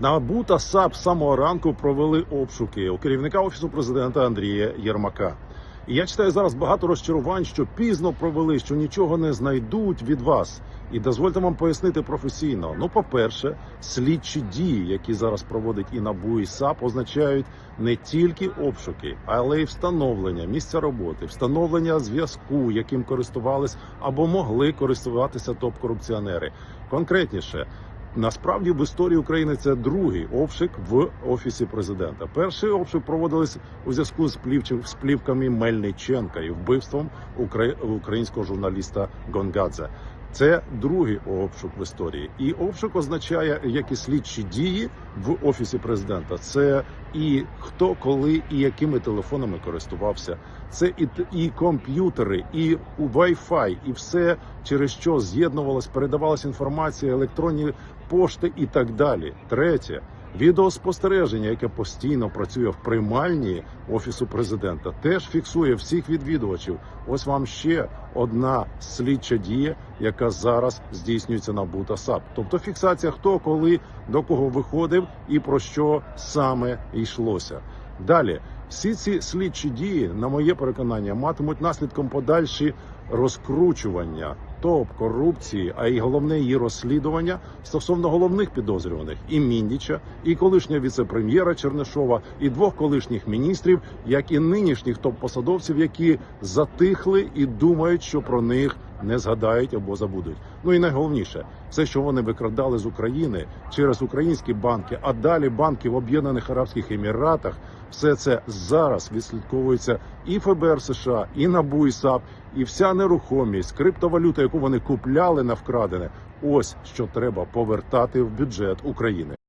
НАБУ та САП з самого ранку провели обшуки у керівника офісу президента Андрія Єрмака. І я читаю зараз багато розчарувань, що пізно провели, що нічого не знайдуть від вас. І дозвольте вам пояснити професійно. Ну, по-перше, слідчі дії, які зараз проводить і НАБУ, і САП, означають не тільки обшуки, але й встановлення місця роботи, встановлення зв'язку, яким користувались або могли користуватися топ-корупціонери. Конкретніше, Насправді в історії України це другий обшук в офісі президента. Перший обшук проводились у зв'язку з плівчим плівками Мельниченка і вбивством укра- українського журналіста Гонгадзе. Це другий обшук в історії, і обшук означає які слідчі дії в офісі президента. Це і хто, коли і якими телефонами користувався. Це і, і комп'ютери, і Wi-Fi, і все через що з'єднувалась, передавалася інформація, електронні пошти і так далі. Третє. Відеоспостереження, яке постійно працює в приймальні офісу президента, теж фіксує всіх відвідувачів. Ось вам ще одна слідча дія, яка зараз здійснюється на БУ САП. Тобто фіксація, хто коли до кого виходив і про що саме йшлося. Далі всі ці слідчі дії, на моє переконання, матимуть наслідком подальші розкручування топ корупції, а й головне її розслідування стосовно головних підозрюваних і Міндіча, і колишнього віцепрем'єра Чернешова, і двох колишніх міністрів, як і нинішніх топ-посадовців, які затихли і думають, що про них не згадають або забудуть. Ну і найголовніше, все, що вони викрадали з України через українські банки, а далі банки в Об'єднаних Арабських Еміратах. Все це зараз відслідковується і ФБР США, і НАБУ, і САП, і вся нерухомість, криптовалюта, яку вони купляли на вкрадене. Ось що треба повертати в бюджет України.